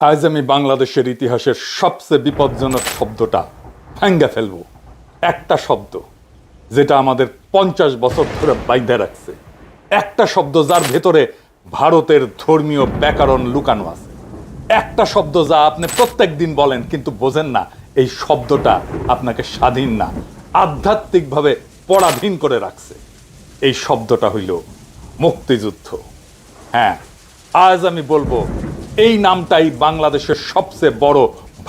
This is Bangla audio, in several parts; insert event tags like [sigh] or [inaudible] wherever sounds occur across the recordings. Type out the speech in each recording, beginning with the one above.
আজ আমি বাংলাদেশের ইতিহাসের সবচেয়ে বিপজ্জনক শব্দটা ভাঙ্গা ফেলব। একটা শব্দ যেটা আমাদের পঞ্চাশ বছর ধরে বাইন্ধে রাখছে। একটা শব্দ যার ভেতরে ভারতের ধর্মীয় ব্যাকরণ লুকানো আছে। একটা শব্দ যা আপনি প্রত্যেক দিন বলেন, কিন্তু বোঝেন না, এই শব্দটা আপনাকে স্বাধীন না, আধ্যাত্মিকভাবে পরাধীন করে রাখছে। এই শব্দটা হইল মুক্তিযুদ্ধ। হ্যাঁ আজ আমি বলব এই নামটাই বাংলাদেশের সবচেয়ে বড়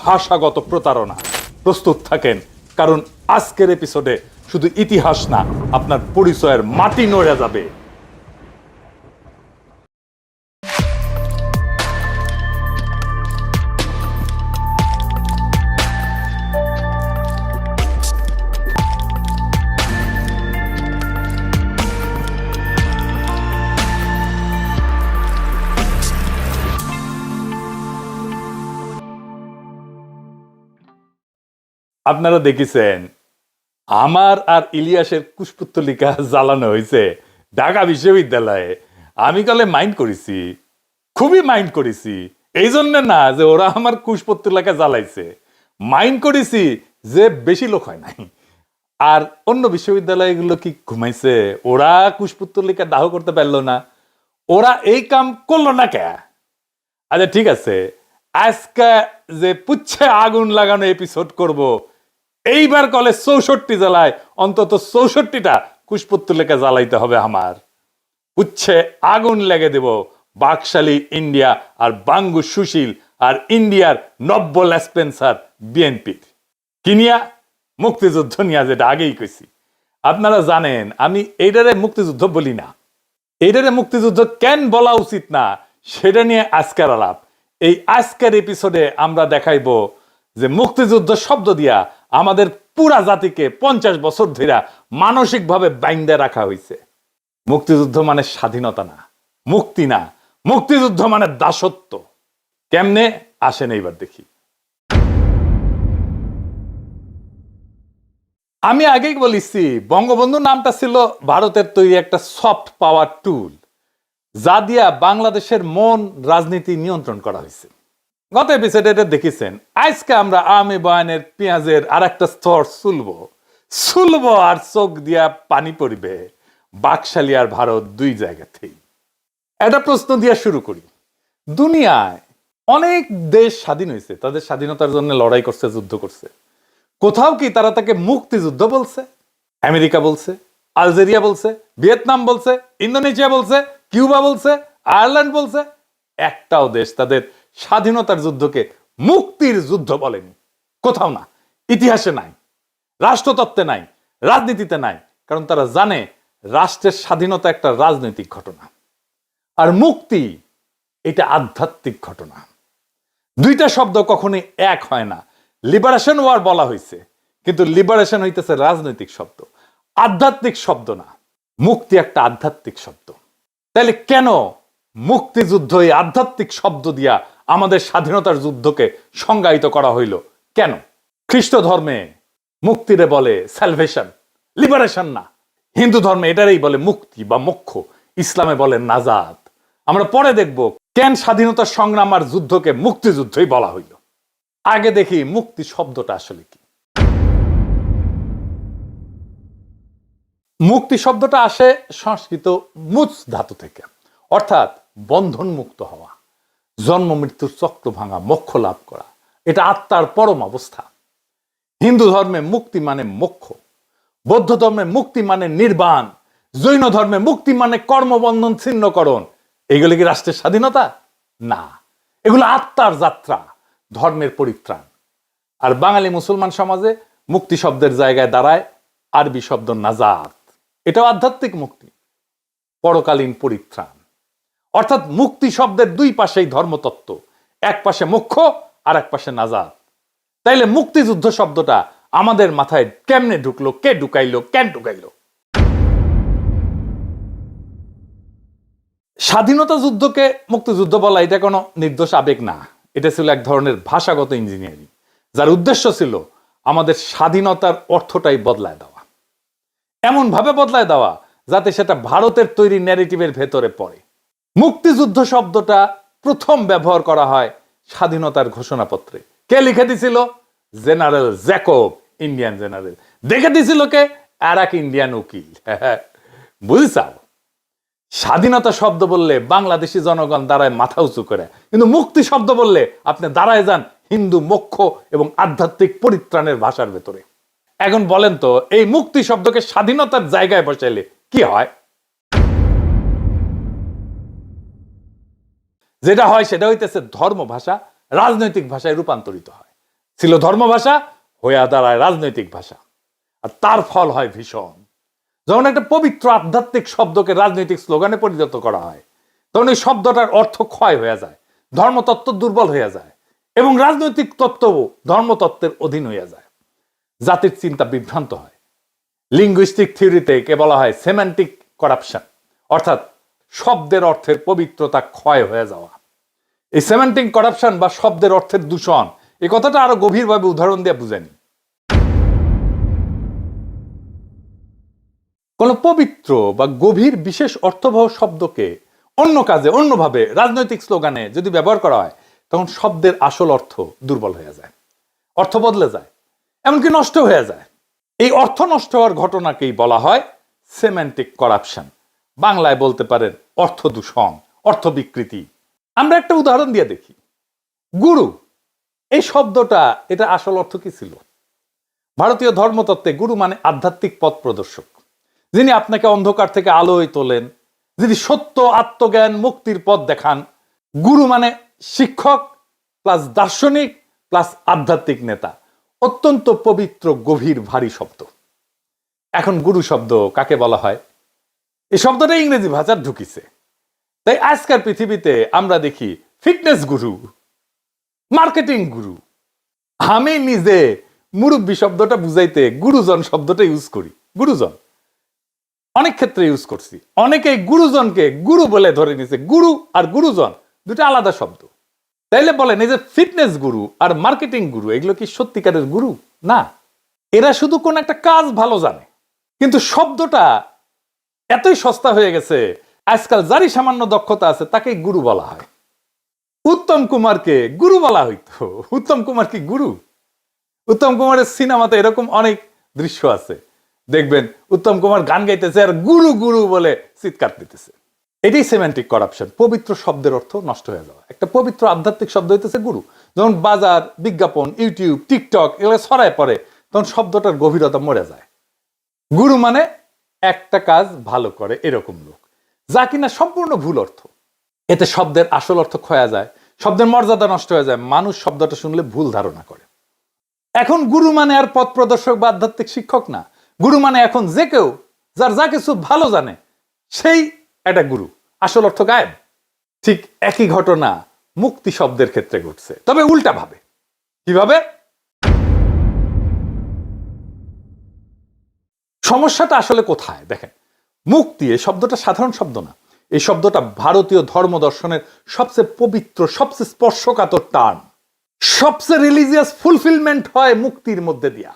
ভাষাগত প্রতারণা। প্রস্তুত থাকেন, কারণ আজকের এপিসোডে শুধু ইতিহাস না, আপনার পরিচয়ের মাটি নড়ে যাবে। আপনারা দেখেছেন, আমার আর ইলিয়াসের কুশপুত্তলিকা জ্বালানো হয়েছে ঢাকা বিশ্ববিদ্যালয়ে। আমি কলে মাইন্ড করেছি, খুবই মাইন্ড করেছি এই জন্য না যে ওরা আমার কুশপুত্তলিকা জ্বালাইছে। মাইন্ড করেছি যে বেশি লোক হয় নাই। আর অন্য বিশ্ববিদ্যালয়গুলো কি ঘুমাইছে, ওরা কুশপুত্তলিকা দাহ করতে পারল না। ওরা এই কাম করল না কে? আচ্ছা ঠিক আছে। আজকে যে পুচ্ছে আগুন লাগানো এপিসোড করব এইবার কলে চৌষট্টি জেলায় অন্তত চৌষট্টিটা কুশপুত্তলিকা জ্বালাইতে হবে আমার। উচ্ছে আগুন লেগে দেব বাকশালী ইন্ডিয়া আর বাঙ্গু সুশীল আর ইন্ডিয়ার নব্য লেসপেন্সার বিএনপির। কিনিয়া মুক্তিযুদ্ধ নিয়ে যেটা আগেই কইছি। আপনারা জানেন, আমি এইটারে মুক্তিযুদ্ধ বলি না। এইটারে মুক্তিযুদ্ধ কেন বলা উচিত না, সেটা নিয়ে আজকের আলাপ। এই আজকের এপিসোডে আমরা দেখাইব যে মুক্তিযুদ্ধ শব্দ দিয়া আমাদের পুরা জাতিকে পঞ্চাশ বছর ধরে মানসিকভাবে বাইন্দে রাখা হয়েছে মুক্তিযুদ্ধ মানে স্বাধীনতা না, মুক্তি না। মুক্তিযুদ্ধ মানে দাসত্ব। কেমনে? আসেন এইবার দেখি। আমি আগেই বলেছি বঙ্গবন্ধু নামটা ছিল ভারতের তৈরি একটা সফট পাওয়ার টুল, যা দিয়া বাংলাদেশের মন রাজনীতি নিয়ন্ত্রণ করা হয়েছে গত এপিসোডে এটা দেখেছেন। আজকে আমরা আমি বয়ানের পেঁয়াজের আর একটা স্তর সুলব। সুলব আর চোখ দিয়া পানি পড়বে। বাকশালী আর ভারত দুই জায়গাতেই। একটা প্রশ্ন দিয়া শুরু করি। দুনিয়ায় অনেক দেশ স্বাধীন হয়েছে তাদের স্বাধীনতার জন্য লড়াই করছে, যুদ্ধ করছে। কোথাও কি তারা তাকে মুক্তিযুদ্ধ বলছে? আমেরিকা বলছে, আলজেরিয়া বলছে, ভিয়েতনাম বলছে, ইন্দোনেশিয়া বলছে, কিউবা বলছে, আয়ারল্যান্ড বলছে। একটাও দেশ তাদের স্বাধীনতার যুদ্ধকে মুক্তির যুদ্ধ বলেনি। কোথাও না। ইতিহাসে নাই। রাষ্ট্রতত্ত্বে নাই। রাজনীতিতে নাই। কারণ তারা জানে রাষ্ট্রের স্বাধীনতা একটা রাজনৈতিক ঘটনা। আর মুক্তি এটা আধ্যাত্মিক ঘটনা। দুইটা শব্দ কখনোই এক হয় না। লিবারেশন ওয়ার বলা হয়েছে কিন্তু লিবারেশন হইতেছে রাজনৈতিক শব্দ। আধ্যাত্মিক শব্দ না। মুক্তি একটা আধ্যাত্মিক শব্দ। তাহলে কেন মুক্তিযুদ্ধ এই আধ্যাত্মিক শব্দ দিয়া আমাদের স্বাধীনতার যুদ্ধকে সংজ্ঞায়িত করা হইল। কেন? খ্রিস্ট ধর্মে মুক্তিরে বলে স্যালভেশন লিবারেশন না। হিন্দু ধর্মে এটারই বলে মুক্তি বা মোক্ষ, ইসলামে বলে নাজাদ আমরা পরে দেখব কেন স্বাধীনতা সংগ্রাম আর যুদ্ধকে মুক্তিযুদ্ধই বলা হইল। আগে দেখি মুক্তি শব্দটা আসলে কি। মুক্তি শব্দটা আসে সংস্কৃত মুচ ধাতু থেকে, অর্থাৎ বন্ধন মুক্ত হওয়া। জন্ম, মৃত্যুর চক্র ভাঙা, মোক্ষ লাভ করা। এটা আত্মার পরম অবস্থা। হিন্দু ধর্মে মুক্তি মানে মোক্ষ। বৌদ্ধ ধর্মে মুক্তি মানে নির্বাণ। জৈন ধর্মে মুক্তি মানে কর্মবন্ধন ছিন্নকরণ। এগুলো কি রাষ্ট্রের স্বাধীনতা? না। এগুলো আত্মার যাত্রা, ধর্মের পরিত্রাণ। আর বাঙালি মুসলমান সমাজে মুক্তি শব্দের জায়গায় দাঁড়ায় আরবি শব্দ নাজাত। এটাও আধ্যাত্মিক মুক্তি। পরকালীন পরিত্রাণ। অর্থাৎ মুক্তি শব্দের দুই পাশেই ধর্মতত্ত্ব, এক পাশে মোক্ষ আর এক পাশে নাজাত। তাইলে মুক্তিযুদ্ধ শব্দটা আমাদের মাথায় কেমনে ঢুকলো, কে ঢুকাইলো, কেন ঢুকাইলো? স্বাধীনতা যুদ্ধকে মুক্তিযুদ্ধ বলা এটা কোনো নির্দোষ আবেগ না। এটা ছিল এক ধরনের ভাষাগত ইঞ্জিনিয়ারিং, যার উদ্দেশ্য ছিল আমাদের স্বাধীনতার অর্থটাই বদলায় দেওয়া। এমন ভাবে বদলায় দেওয়া যাতে সেটা ভারতের তৈরি ন্যারেটিভের ভেতরে পড়ে। মুক্তিযুদ্ধ শব্দটা প্রথম ব্যবহার করা হয় স্বাধীনতার ঘোষণাপত্রে। কে লিখে দিছিল? General Jacob, Indian general. দেখে দিছিল কে? আর এক ইন্ডিয়ান উকিল। [laughs] বুঝছাও স্বাধীনতা শব্দ বললে বাংলাদেশি জনগণ দাঁড়ায় মাথা উঁচু করে। কিন্তু মুক্তি শব্দ বললে আপনি দাঁড়ায় যান হিন্দু মোক্ষ এবং আধ্যাত্মিক পরিত্রাণের ভাষার ভেতরে। এখন বলেন তো, এই মুক্তি শব্দকে স্বাধীনতার জায়গায় বসাইলে কি হয়? যেটা হয় সেটা হইতেছে ধর্ম ভাষা, রাজনৈতিক ভাষায় রূপান্তরিত হয়। ছিল ধর্ম ভাষা, হইয়া দাঁড়ায় রাজনৈতিক ভাষা। আর তার ফল হয় ভীষণ। যখন একটা পবিত্র আধ্যাত্মিক শব্দকে রাজনৈতিক স্লোগানে পরিণত করা হয়, তখন এই শব্দটার অর্থ ক্ষয় হয়ে যায়, ধর্মতত্ত্ব দুর্বল হয়ে যায় এবং রাজনৈতিক তত্ত্বও ধর্মতত্ত্বের অধীন হইয়া যায়। জাতির চিন্তা বিভ্রান্ত হয়। লিঙ্গুইস্টিক থিওরিতে কে বলা হয় সেমান্টিক করাপশন অর্থাৎ শব্দের অর্থের পবিত্রতা ক্ষয় হয়ে যাওয়া। এই সেমান্টিক করাপশন বা শব্দের অর্থের দূষণ এই কথাটা আরও গভীরভাবে উদাহরণ দিয়ে বুঝানি কোন পবিত্র বা গভীর বিশেষ অর্থবহ শব্দকে অন্য কাজে, অন্যভাবে, রাজনৈতিক স্লোগানে যদি ব্যবহার করা হয়, তখন শব্দের আসল অর্থ দুর্বল হয়ে যায়, অর্থ বদলে যায়, এমনকি নষ্ট হয়ে যায়। এই অর্থ নষ্ট হওয়ার ঘটনাকেই বলা হয় সেমেন্টিক করাপশন বাংলায় বলতে পারেন অর্থ দূষণ, অর্থ বিকৃতি। আমরা একটা উদাহরণ দিয়ে দেখি। গুরু, এই শব্দটা, এটা আসল অর্থ কি ছিল? ভারতীয় ধর্মতত্ত্বে গুরু মানে আধ্যাত্মিক পথ প্রদর্শক। যিনি আপনাকে অন্ধকার থেকে আলোয় তোলেন, যিনি সত্য, আত্মজ্ঞান, মুক্তির পথ দেখান, গুরু মানে শিক্ষক, প্লাস দার্শনিক, প্লাস আধ্যাত্মিক নেতা। অত্যন্ত পবিত্র, গভীর, ভারী শব্দ। এখন গুরু শব্দ কাকে বলা হয়? এই শব্দটা ইংরেজি ভাষার ঢুকিছে। তাই আজকের পৃথিবীতে আমরা দেখি ফিটনেস গুরু, মার্কেটিং গুরু। আমি নিজে মুরব্বী শব্দটা বুঝাইতে গুরুজন শব্দটা ইউজ করি, গুরুজন। অনেক ক্ষেত্রে ইউজ করছি। অনেকে গুরুজনকে গুরু বলে ধরে নিছে, গুরু আর গুরুজন দুটো আলাদা শব্দ। তাইলে বলেন, এই যে ফিটনেস গুরু আর মার্কেটিং গুরু, এগুলো কি সত্যিকারের গুরু? না। এরা শুধু কোন একটা কাজ ভালো জানে, কিন্তু শব্দটা এতই সস্তা হয়ে গেছে। আজকাল যারই সামান্য দক্ষতা আছে তাকে গুরু বলা হয়। উত্তম কুমারকে গুরু বলা হইতো। উত্তম কুমার কি গুরু? উত্তম কুমারের সিনেমাতে এরকম অনেক দৃশ্য আছে। দেখবেন, উত্তম কুমার গান গাইতেছে আর গুরু গুরু বলে চিৎকার দিতেছে। এটাই সেমেন্টিক করাপশন পবিত্র শব্দের অর্থ নষ্ট হয়ে যাওয়া। একটা পবিত্র আধ্যাত্মিক শব্দ হইতেছে গুরু। যখন বাজার, বিজ্ঞাপন ইউটিউব টিকটক এগুলো ছড়ায় পড়ে, তখন শব্দটার গভীরতা মরে যায়। গুরু মানে একটা কাজ ভালো করে এরকম লোক, যা কিনা সম্পূর্ণ ভুল অর্থ। এতে শব্দের আসল অর্থ ক্ষয়া যায়, শব্দের মর্যাদা নষ্ট হয়ে যায়, মানুষ শব্দটা শুনলে ভুল ধারণা করে। এখন গুরু মানে আর পথ প্রদর্শক বা আধ্যাত্মিক শিক্ষক না। গুরু মানে এখন যে কেউ যার যা কিছু ভালো জানে, সেই একটা গুরু। আসল অর্থ গায়েব। ঠিক একই ঘটনা মুক্তি শব্দের ক্ষেত্রে ঘটছে। তবে উল্টা ভাবে। কীভাবে? সমস্যাটা আসলে কোথায়? দেখেন মুক্তি এই শব্দটা সাধারণ শব্দ না। এই শব্দটা ভারতীয় ধর্ম দর্শনের সবচেয়ে পবিত্র, সবচেয়ে স্পর্শকাতর টার্ম সবচেয়ে রিলিজিয়াস ফুলফিলমেন্ট হয় মুক্তির মধ্যে দিয়া।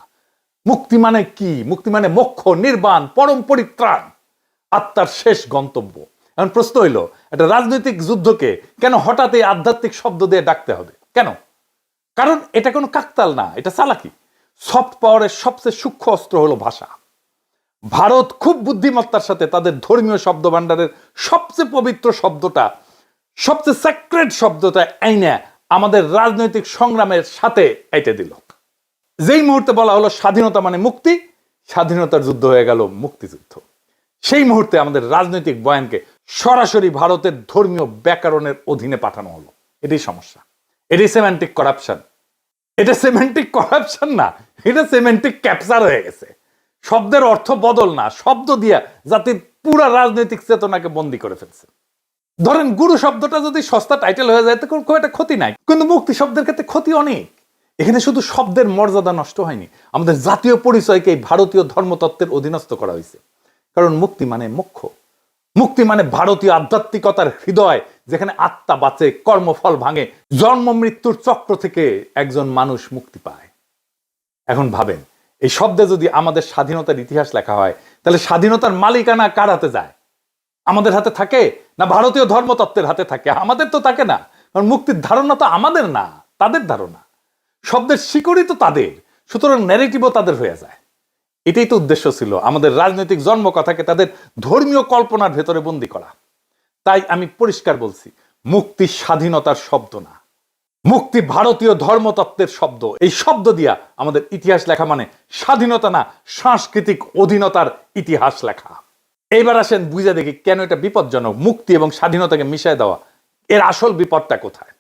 মুক্তি মানে কি? মুক্তি মানে মোক্ষ, নির্বাণ, পরম পরিত্রাণ, আত্মার শেষ গন্তব্য। এখন প্রশ্ন হইল, একটা রাজনৈতিক যুদ্ধকে কেন হঠাৎ এই আধ্যাত্মিক শব্দ দিয়ে ডাকতে হবে? কেন? কারণ এটা কোনো কাকতাল না, এটা চালাকি। সফট পাওয়ারের সবচেয়ে সূক্ষ্ম অস্ত্র হলো ভাষা। ভারত খুব বুদ্ধিমত্তার সাথে তাদের ধর্মীয় শব্দ ভাণ্ডারের সবচেয়ে পবিত্র শব্দটা, সবচেয়ে স্যাক্রেড শব্দটা আইনে আমাদের রাজনৈতিক সংগ্রামের সাথে এটে দিল। যেই মুহূর্তে বলা হলো স্বাধীনতা মানে মুক্তি, স্বাধীনতার যুদ্ধ হয়ে গেল মুক্তিযুদ্ধ। সেই মুহূর্তে আমাদের রাজনৈতিক বয়ানকে সরাসরি ভারতের ধর্মীয় ব্যাকরণের অধীনে পাঠানো হলো। এটাই সমস্যা। এটাই সেমেন্টিক করাপশন এটা সেমেন্টিক করাপশন না, এটা সেমেন্টিক ক্যাপচার হয়ে গেছে। শব্দের অর্থ বদল না, শব্দ দিয়া জাতির পুরা রাজনৈতিক চেতনাকে বন্দি করে ফেলছে। ধরেন গুরু শব্দটা যদি সস্তা টাইটেল হয়ে যায়, তো খুব একটা ক্ষতি নাই। কিন্তু মুক্তি শব্দের ক্ষেত্রে ক্ষতি অনেক। এখানে শুধু শব্দের মর্যাদা নষ্ট হয়নি, আমাদের জাতীয় পরিচয়কে এই ভারতীয় ধর্মতত্ত্বের অধীনস্থ করা হয়েছে। কারণ মুক্তি মানে মোক্ষ। মুক্তি মানে ভারতীয় আধ্যাত্মিকতার হৃদয়, যেখানে আত্মা বাঁচে, কর্মফল ভাঙে, জন্ম মৃত্যুর চক্র থেকে একজন মানুষ মুক্তি পায়। এখন ভাবেন এই শব্দে যদি আমাদের স্বাধীনতার ইতিহাস লেখা হয়, তাহলে স্বাধীনতার মালিকানা কার হাতে যায়? আমাদের হাতে থাকে না ভারতীয় ধর্মতত্ত্বের হাতে থাকে? আমাদের তো থাকে না। কারণ মুক্তির ধারণা তো আমাদের না, তাদের ধারণা। শব্দের শিকড়ই তো তাদের, সুতরাং ন্যারেটিভও তাদের হয়ে যায়। এটাই তো উদ্দেশ্য ছিল, আমাদের রাজনৈতিক জন্মকথাকে তাদের ধর্মীয় কল্পনার ভেতরে বন্দি করা। তাই আমি পরিষ্কার বলছি মুক্তি স্বাধীনতার শব্দ না। মুক্তি ভারতীয় ধর্মতত্ত্বের শব্দ। এই শব্দ দিয়া আমাদের ইতিহাস লেখা মানে স্বাধীনতা না সাংস্কৃতিক অধীনতার ইতিহাস লেখা। এইবার আসেন বুঝে দেখি কেন এটা বিপজ্জনক, মুক্তি এবং স্বাধীনতাকে মিশায় দেওয়া। এর আসল বিপদটা কোথায়?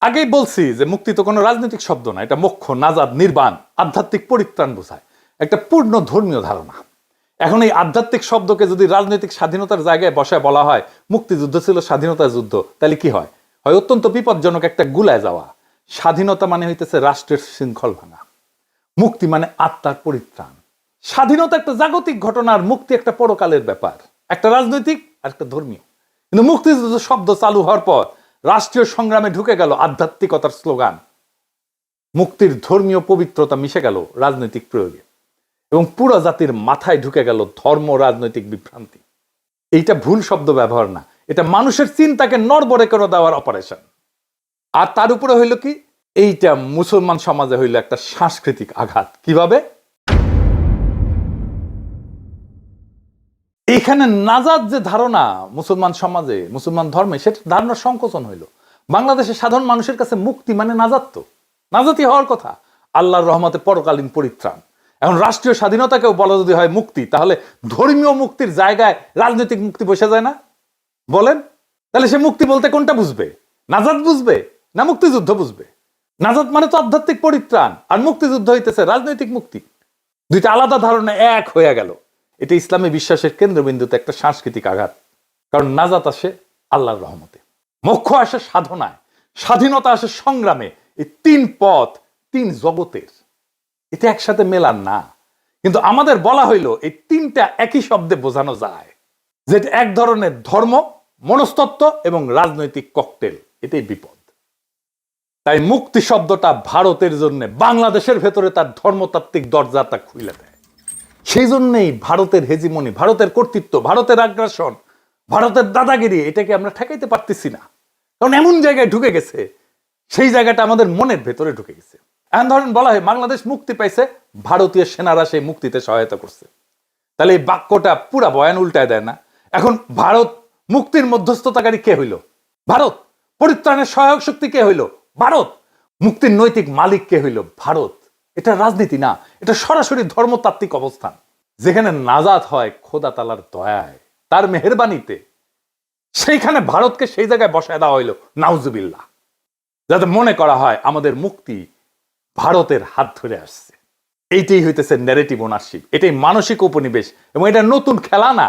আগেই বলছি যে মুক্তি তো কোনো রাজনৈতিক শব্দ না, এটা মোক্ষ, নাজাদ, নির্বাণ, আধ্যাত্মিক পরিত্রাণ বোঝায়। একটা পূর্ণ ধর্মীয় ধারণা। এখন এই আধ্যাত্মিক শব্দকে যদি রাজনৈতিক স্বাধীনতার জায়গায় বসায় বলা হয়, মুক্তিযুদ্ধ ছিল স্বাধীনতার যুদ্ধ, তাহলে কি হয়? হয় অত্যন্ত বিপজ্জনক একটা গুলায় যাওয়া। স্বাধীনতা মানে হইতেছে রাষ্ট্রের শৃঙ্খল ভাঙা। মুক্তি মানে আত্মার পরিত্রাণ। স্বাধীনতা একটা জাগতিক ঘটনা আর মুক্তি একটা পরকালের ব্যাপার। একটা রাজনৈতিক আর একটা ধর্মীয়। কিন্তু মুক্তিযুদ্ধ শব্দ চালু হওয়ার পর রাষ্ট্রীয় সংগ্রামে ঢুকে গেল আধ্যাত্মিকতার স্লোগান। মুক্তির ধর্মীয় পবিত্রতা মিশে গেল রাজনৈতিক প্রয়োগে। এবং পুরো জাতির মাথায় ঢুকে গেল ধর্ম, রাজনৈতিক বিভ্রান্তি। এইটা ভুল শব্দ ব্যবহার না। এটা মানুষের চিন্তাকে নড়বড়ে করে দেওয়ার অপারেশন আর তার উপরে হইল কি? এইটা মুসলমান সমাজে হইল একটা সাংস্কৃতিক আঘাত। কীভাবে? এখানে নাজাদ যে ধারণা মুসলমান সমাজে, মুসলমান ধর্মে সেটা ধারণার সংকোচন হইল। বাংলাদেশের সাধারণ মানুষের কাছে মুক্তি মানে নাজাত তো। নাজাতি হওয়ার কথা। আল্লাহর রহমতে পরকালীন পরিত্রাণ। এখন রাষ্ট্রীয় স্বাধীনতাকেও বলা যদি হয় মুক্তি, তাহলে ধর্মীয় মুক্তির জায়গায় রাজনৈতিক মুক্তি বসে যায় না? বলেন। তাহলে সে মুক্তি বলতে কোনটা বুঝবে? নাজাদ বুঝবে না মুক্তিযুদ্ধ বুঝবে? নাজাদ মানে তো আধ্যাত্মিক পরিত্রাণ, আর মুক্তিযুদ্ধ হইতেছে রাজনৈতিক মুক্তি। দুইটা আলাদা ধারণা এক হয়ে গেল। এটা ইসলামী বিশ্বাসের কেন্দ্রবিন্দুতে একটা সাংস্কৃতিক আঘাত। কারণ নাজাত আসে আল্লাহর রহমতে। মোক্ষ আসে সাধনায়, স্বাধীনতা আসে সংগ্রামে। এই তিন পথ, তিন জগতের। এটা একসাথে মেলান না। কিন্তু আমাদের বলা হইল, এই তিনটা একই শব্দে বোঝানো যায় যেটা এক ধরনের ধর্ম, মনস্তত্ত্ব এবং রাজনৈতিক ককটেল এটাই বিপদ। তাই মুক্তি শব্দটা ভারতের জন্য বাংলাদেশের ভেতরে তার ধর্মতাত্ত্বিক দরজাটা খুলে দেয়। সেই জন্যই ভারতের হেজিমনি, ভারতের কর্তৃত্ব, ভারতের আগ্রাসন, ভারতের দাদাগিরি, এটাকে আমরা ঠেকাইতে পারতেছি না। কারণ এমন জায়গায় ঢুকে গেছে, সেই জায়গাটা আমাদের মনের ভেতরে ঢুকে গেছে। এমন ধরেন বলা হয়, বাংলাদেশ মুক্তি পাইছে, ভারতীয় সেনারা সেই মুক্তিতে সহায়তা করছে। তাহলে এই বাক্যটা পুরা বয়ান উল্টায় দেয় না। এখন ভারত মুক্তির মধ্যস্থতাকারী কে হইল? ভারত। পরিত্রাণের সহায়ক শক্তি কে হইল? ভারত। মুক্তির নৈতিক মালিক কে হইল? ভারত। এটা রাজনীতি না, এটা সরাসরি ধর্মতাত্ত্বিক অবস্থান। যেখানে নাজাত হয় খোদা তালার দয়ায়, তার মেহরবানিতে। সেইখানে ভারতকে সেই জায়গায় বসায় দেওয়া হইল, নাউজুবিল্লাহ। যাতে মনে করা হয়, আমাদের মুক্তি ভারতের হাত ধরে আসছে। এইটাই হইতেছে ন্যারেটিভ ওনারশিপ এটাই মানসিক উপনিবেশ এবং এটা নতুন খেলা না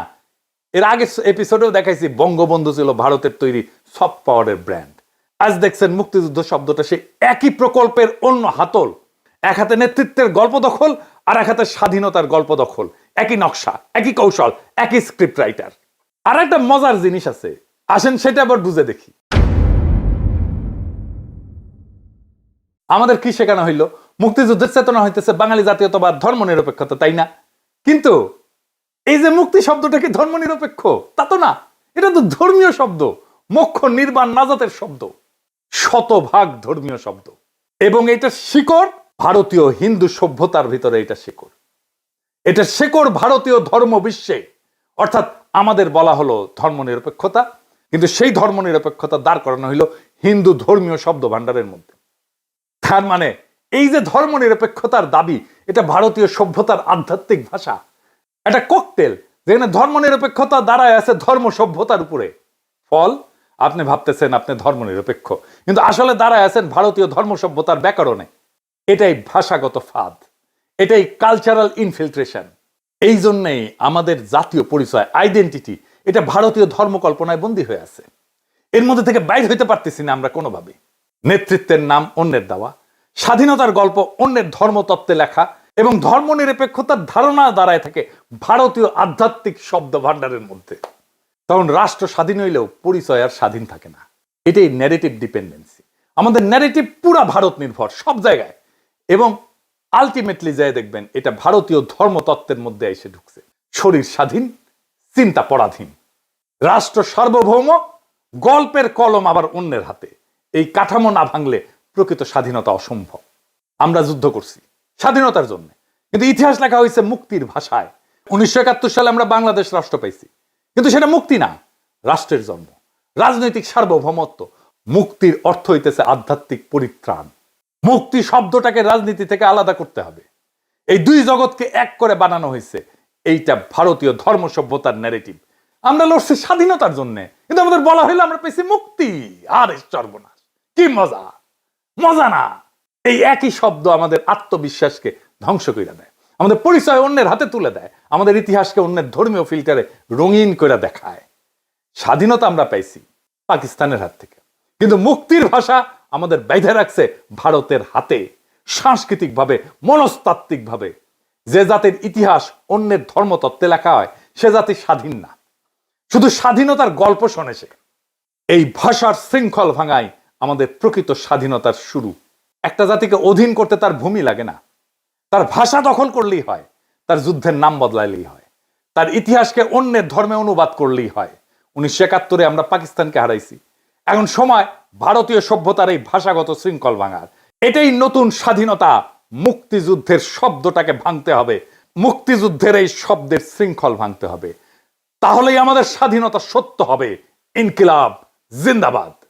এর আগে এপিসোডেও দেখাইছি, বঙ্গবন্ধু ছিল ভারতের তৈরি সফট পাওয়ারের ব্র্যান্ড আজ দেখছেন মুক্তিযুদ্ধ শব্দটা সেই একই প্রকল্পের অন্য হাতল। এক হাতে নেতৃত্বের গল্প দখল আর এক হাতে স্বাধীনতার গল্প দখল। একই নকশা, একই কৌশল, একই স্ক্রিপ্ট রাইটার আর একটা মজার জিনিস আছে, আসেন সেটা আবার বুঝে দেখি। আমাদের কি শেখানো হইল? মুক্তিযুদ্ধের চেতনা হইতেছে বাঙালি জাতীয়তাবাদ ধর্ম নিরপেক্ষতা তাই না? কিন্তু এই যে মুক্তি শব্দটা কি ধর্ম নিরপেক্ষ তা তো না। এটা তো ধর্মীয় শব্দ, মোক্ষ নির্বাণ নাজাতের শব্দ, শতভাগ ধর্মীয় শব্দ। এবং এটা শিকড়, ভারতীয় হিন্দু সভ্যতার ভিতরে এটা শিকড়। এটা শেকড় ভারতীয় ধর্ম বিশ্বে, অর্থাৎ আমাদের বলা হলো ধর্ম নিরপেক্ষতা কিন্তু সেই ধর্ম নিরপেক্ষতা দাঁড় করানো হইল হিন্দু ধর্মীয় শব্দ ভাণ্ডারের মধ্যে। তার মানে এই যে ধর্ম নিরপেক্ষতার দাবি, এটা ভারতীয় সভ্যতার আধ্যাত্মিক ভাষা। একটা ককটেল যেখানে ধর্ম নিরপেক্ষতা দাঁড়ায় আছে ধর্ম সভ্যতার উপরে। ফল, আপনি ভাবতেছেন আপনি ধর্ম নিরপেক্ষ কিন্তু আসলে দাঁড়ায় আছেন ভারতীয় ধর্ম সভ্যতার ব্যাকরণে। এটাই ভাষাগত ফাঁদ, এটাই কালচারাল ইনফিল্ট্রেশন এই জন্যেই আমাদের জাতীয় পরিচয় আইডেন্টিটি এটা ভারতীয় ধর্মকল্পনায় বন্দী হয়ে আছে। এর মধ্যে থেকে বাইর হইতে পারতেছি না আমরা কোনোভাবে নেতৃত্বের নাম অন্যের দেওয়া। স্বাধীনতার গল্প অন্যের ধর্মতত্ত্বে লেখা এবং ধর্ম নিরপেক্ষতার ধারণা দাঁড়ায় থাকে ভারতীয় আধ্যাত্মিক শব্দ ভাণ্ডারের মধ্যে। তখন রাষ্ট্র স্বাধীন হইলেও পরিচয় আর স্বাধীন থাকে না। এটাই ন্যারেটিভ ডিপেন্ডেন্সি আমাদের ন্যারেটিভ পুরা ভারত নির্ভর, সব জায়গায়। এবং আলটিমেটলি যায় দেখবেন, এটা ভারতীয় ধর্মতত্ত্বের মধ্যে এসে ঢুকছে। শরীর স্বাধীন, চিন্তা পরাধীন। রাষ্ট্র সার্বভৌম, গল্পের কলম আবার অন্যের হাতে। এই কাঠামো না ভাঙলে প্রকৃত স্বাধীনতা অসম্ভব। আমরা যুদ্ধ করছি, স্বাধীনতার জন্য। কিন্তু ইতিহাস লেখা হয়েছে মুক্তির ভাষায়। উনিশশো একাত্তর সালে আমরা বাংলাদেশ রাষ্ট্র পাইছি। কিন্তু সেটা মুক্তি না, রাষ্ট্রের জন্ম। রাজনৈতিক সার্বভৌমত্ব, মুক্তির অর্থ হইতেছে আধ্যাত্মিক পরিত্রাণ। মুক্তি শব্দটাকে রাজনীতি থেকে আলাদা করতে হবে। এই দুই জগৎকে এক করে বানানো হয়েছে এইটা ভারতীয় ধর্ম সভ্যতার ন্যারেটিভ আমরা লড়ছি স্বাধীনতার জন্য, কিন্তু আমাদের বলা হইল আমরা পেয়েছি মুক্তি। আর সর্বনাশ। কি মজা! মজা না। এই একই শব্দ আমাদের আত্মবিশ্বাসকে ধ্বংস করে দেয়। আমাদের পরিচয় অন্যের হাতে তুলে দেয়। আমাদের ইতিহাসকে অন্যের ধর্মীয় ফিল্টারে রঙিন করে দেখায়। স্বাধীনতা আমরা পাইছি পাকিস্তানের হাত থেকে। কিন্তু মুক্তির ভাষা আমাদের বেঁধে রাখছে ভারতের হাতে। সাংস্কৃতিকভাবে, মনস্তাত্ত্বিকভাবে। যে জাতির ইতিহাস অন্যের ধর্মতত্ত্বে লেখা হয়, সে জাতি স্বাধীন না। শুধু স্বাধীনতার গল্প শোনে সে। এই ভাষার শৃঙ্খল ভাঙাই আমাদের প্রকৃত স্বাধীনতার শুরু। একটা জাতিকে অধীন করতে তার ভূমি লাগে না। তার ভাষা দখল করলেই হয়, তার যুদ্ধের নাম বদলাইলেই হয়, তার ইতিহাসকে অন্যের ধর্মে অনুবাদ করলেই হয়। উনিশশো একাত্তরে আমরা পাকিস্তানকে হারাইছি। এখন সময় ভারতীয় সভ্যতার এই ভাষাগত শৃঙ্খল ভাঙার। এটাই নতুন স্বাধীনতা। মুক্তিযুদ্ধের শব্দটাকে ভাঙতে হবে। মুক্তিযুদ্ধের এই শব্দের শৃঙ্খল ভাঙতে হবে। তাহলেই আমাদের স্বাধীনতা সত্য হবে। ইনকিলাব, জিন্দাবাদ।